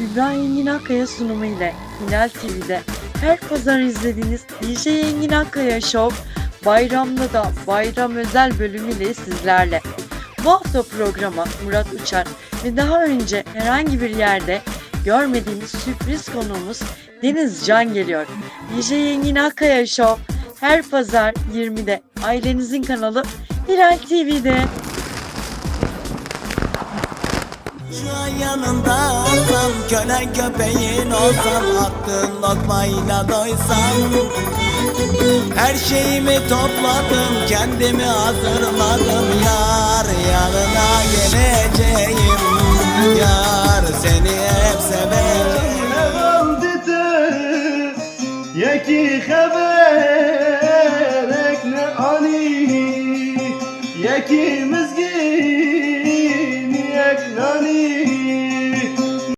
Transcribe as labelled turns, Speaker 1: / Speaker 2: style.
Speaker 1: Kübra Engin Akkaya sunumu ile Hilal TV'de her pazar izlediğiniz DJ Engin Akkaya Show bayramda da bayram özel bölümüyle sizlerle. Bu hafta programa Murat Uçar ve daha önce herhangi bir yerde görmediğimiz sürpriz konuğumuz Deniz Can geliyor. DJ Engin Akkaya Show her pazar 20'de ailenizin kanalı Hilal TV'de.
Speaker 2: Şu yanında olsam köle köpeğin olsam Attığın lokmayla doysam. Her şeyimi topladım kendimi hazırladım. Yar yanına geleceğim Yar seni hep seveceğim.
Speaker 3: Evam dite Yeki haberek ne ani. Yeki mizgin.